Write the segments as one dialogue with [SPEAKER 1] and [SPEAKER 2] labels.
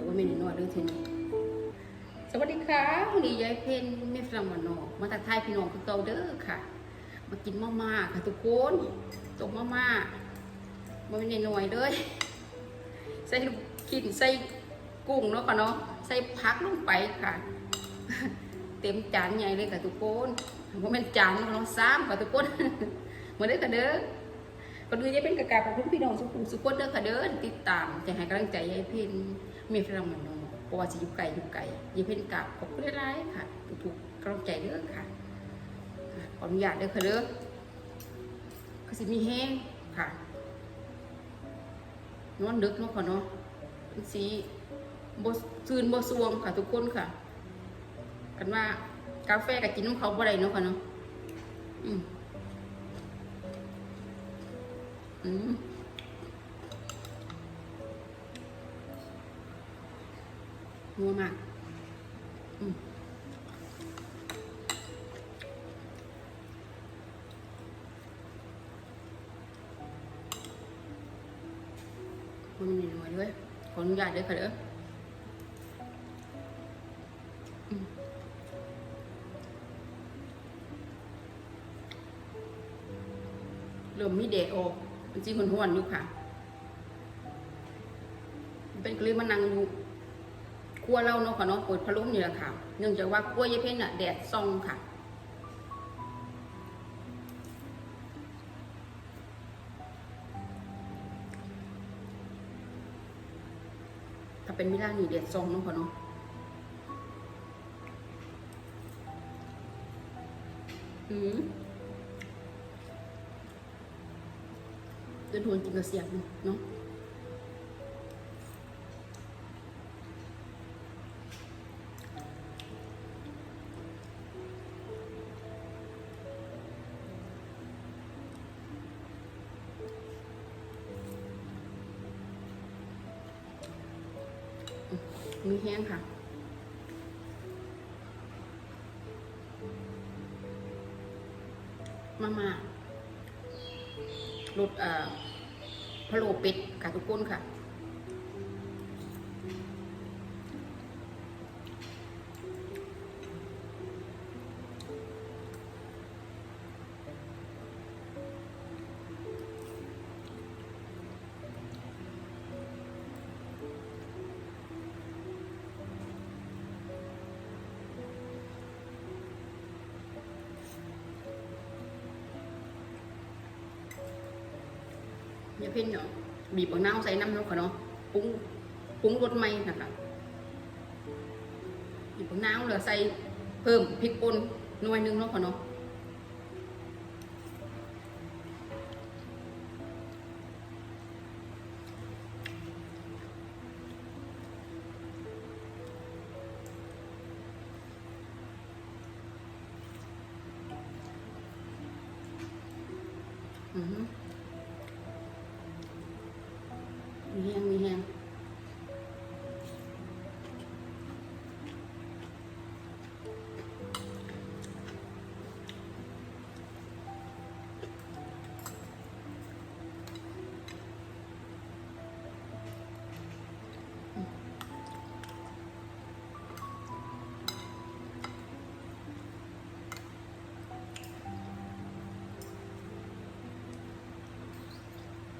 [SPEAKER 1] วยว่าไม่นอนเรื่องทีนี้สวัสดีค่ะวันนี้ยายเพนแม่ฟรังวันนอกมาตักไทยพี่น้องคุณโตเด้อค่ะ มากินมาม่าค่ะทุกคนตกมาม่ามันไม่นนอยเลยใส่กขินใส่กุ้งเนาะค่ะเนาะใส่ผักลงไปค่ะ เต็มจานใหญ่เลยค่ะทุกคนว่าเป็นจานเนาะซ้ำค่ะทุกคนมาอเด้อค่ะเด้อ ก็ดูยายเพนกะกาขอบคุณพี่น้องสุขุมสุขคนเด้อค่ะเด้อติดตามจะให้กำลังใจยายเพนไม่ฟังวันนอกเพราะว่าจะยู่ไกลอยู่ไกลย่าเพนกลับขอบคุณหลายๆค่ะถูกๆกำลังใจเด้อค่ะอะขออนุญาตเด้อค่ะเด้อก็สิมีแห้งค่ะนอนดึกเนาะค่ะเนาะสีบซืนบสวงค่ะทุกคนค่ะ กันว่ากาแฟกับกินน้ำเขาบ่ได้เนาะค่ะเนาะอืม อืมนัวมากอืมมันมีหน่วยด้วยขออนุญาตด้วยค่ะเด้อเริ่มมีเดดออก มันจีมันห้วนอยู่ค่ะ เป็นกลีมานั่งอยู่ครัวเราเนาะค่ะเนาะเปิดพัดลมนี่แหละค่ะ เนื่องจากว่าครัวยายเพ่นน่ะแดดส่องค่ะถ้าเป็นเวลานี่แดดส่องเนาะค่ะเนาะอืม เดินวนกินกระเสียบเนาะมีแห้งค่ะ มาม่า รสเอ่อพะโลเป็ดค่ะทุกคนค่ะ อย่าเพ่นเนาะบีบมะนาวใส่น้ำเนาะค่ะเนาะปรุงปรุงรสใหม่นะคะบีบมะนาวแล้วใส่เพิ่มพริกป่นหน่วยหนึงเนาะค่ะเนาะอือฮึมี แห้งมีแห้ง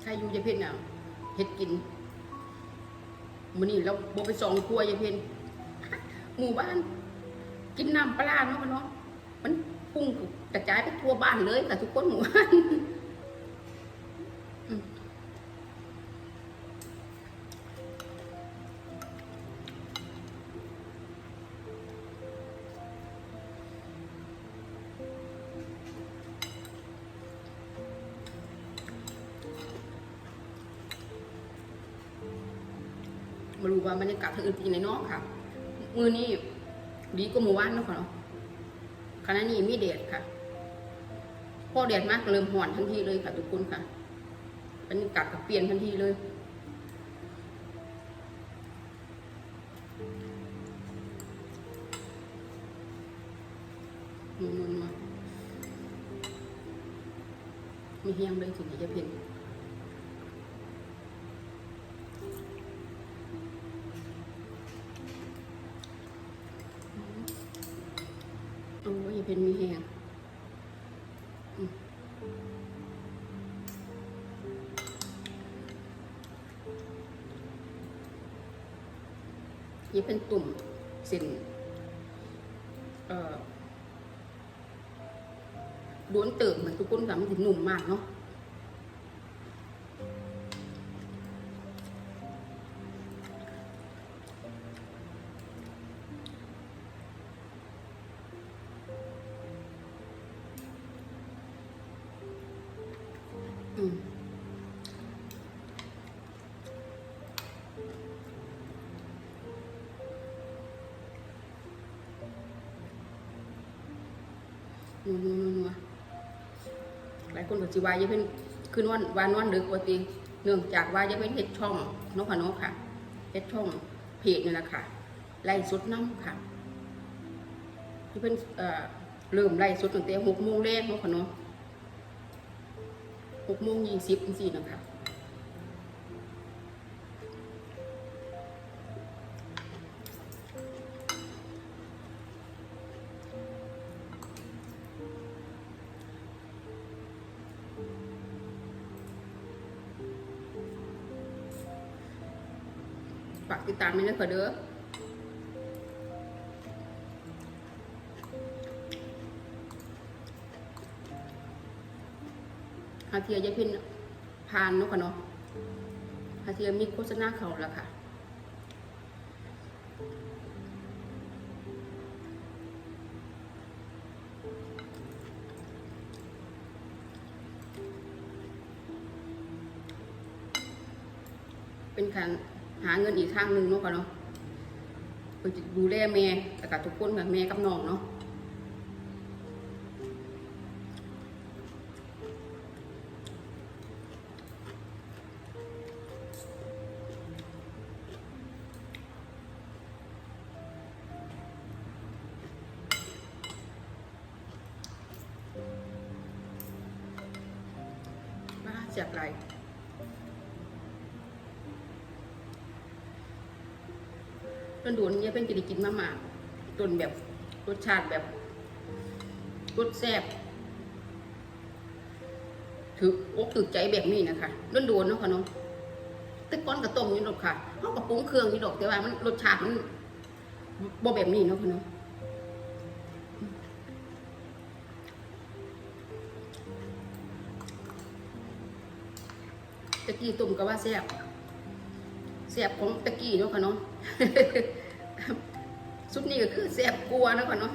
[SPEAKER 1] ใช่อยูจะเพ่นอะ เฮ็ดกินมื้อนี้เราบ่ไปสองครัวยายเพนหมู่บ้าน กินน้ำปลาเนาะมันเนาะมันพุ่งกระจายไปทั่วบ้านเลยค่ะทุกคนหมู่บ้าน มารู้ว่าบรรยากาศทางอื่นเป็นยังไงเนาะค่ะ มือนี้ดีกว่าหมู่านเนาะค่ะเนาะขณะนี้มีแดดค่ะ พอแดดมากเริ่มห่อนทันทีเลยค่ะทุกคนค่ะบรรยากาศก็เปลี่ยนทันทีเลยนัวนัวมีเฮียงเลยถึงจะเพ็น นี่เป็นตุ่มสินเอ่อล้วนเติมเหมือนทุกคนค่ะมันถึงหนุ่มมากเนาะ นัวนัวนัวนัวหลายคนก็จิวาอย่าเป็นคือนอนวานอนดึกว่าติเนื่องจากว่าจะเป็นเห็ดช่องนกพนกค่ะเห็ดช่องเพจนี่แหละค่ะไล่สุดน้ำค่ะจะเป็นเอ่อเริ่มไล่สุดตั้งแต่หกโมงแรกนกพนกหกโมงยี่สิบสี่นะคะ ฝากติดตามด้วยนะคะเด้อหาเทียยายพินพานนาะค่ะเนาะหาเทียมีโฆษณาเขาแล้วค่ะเป็นการ หาเงินอีกทางหนึ่งเนาะค่ะเนาะไปดูแลแม่แต่กับทุกคนค่ะแม่กับน้องเนาะ ต้นดูนเนี่ยเป็นกินได้กินมากๆต้นแบบรสชาติแบบรสแซ่บถืออกถือใจแบบนี้นะคะต้นดูนเนาะค่ะเนาะตึกก้อนกระต้มนี่หรอกค่ะเขากระปุ้งเครื่องนี่หรอกแต่ว่ามันรสชาติมันบ่แบบนี้เนาะค่ะเนาะตะกี้ตุ่มก็ว่าแซ่บ แซบของตะกี้เนาะค่ะเนาะ ซุปนี้ก็คือแซบกลัวเนาะค่ะเนาะ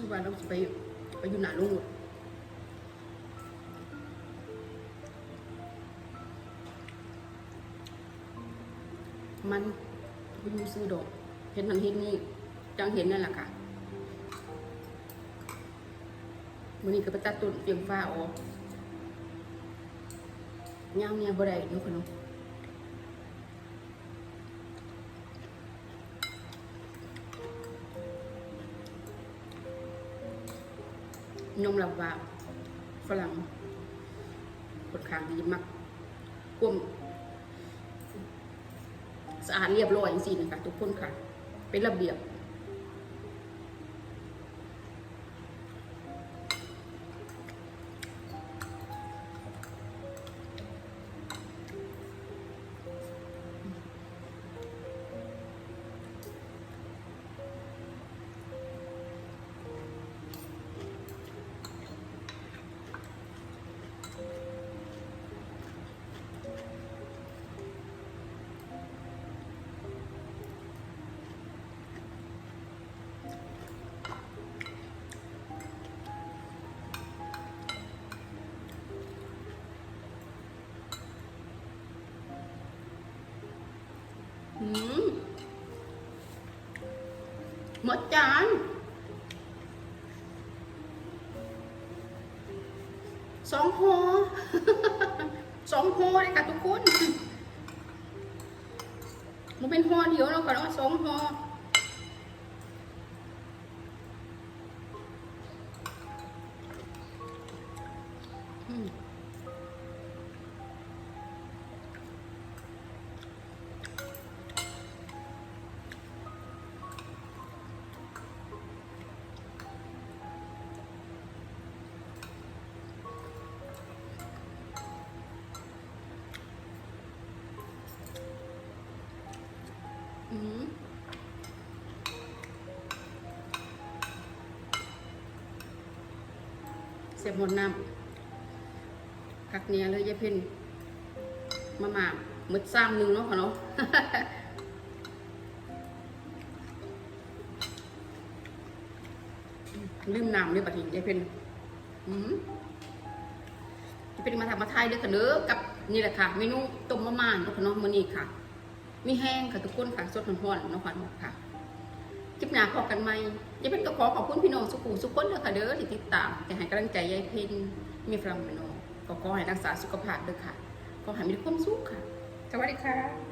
[SPEAKER 1] จังหวะเราจะไปไปอยู่หนาลุงหมดมันไม่รู้ซื้อดอกเห็นมันเห็นนี่จังเห็นนั่นแหละค่ะวันนี้ก็ไปตัดต้นเปียงฟ้าออกย่างเนี่ยบ่ได้นุกขนม ยอมรับว่าฝรั่งคนขางดีมากกลมสะอาดเรียบร้อยจริงๆนะคะทุกคนค่ะ เป็นระเบียบ หมดจานสองห่อสองห่อเลยค่ะทุกคนมันเป็นห่อเดียวเราก็ต้องสองห่อ อืมเสียบหมดน้ำกักเนียเลยยายเพ็ญมาหมาหมึดซ้ำหนึ่งเนาะค่ะเนาะลืมน้ำเลยบัดนี้ยายเพ็ญอืมยายเพ็ญมาทำมาไทยเด้อค่ะเด้อกับนี่แหละค่ะเมนูต้มมะม่าเนาะค่ะเนาะมื้อนี้ค่ะ มีแห้งค่ะทุกคนค่ะสดห่อนๆเนาะค่ะเนาะค่ะคลิปหน้าพอกันไหมยายเพ็ญก็ขอขอบคุณพี่น้องสุขุมสุขคนเด้อค่ะเด้อที่ติดตามแต่ให้กำลังใจยายเพ็ญมีฟรังพี่น้องก็ขอให้รักษาสุขภาพด้อค่ะขอให้มีความสุขค่ะสวัสดีค่ะ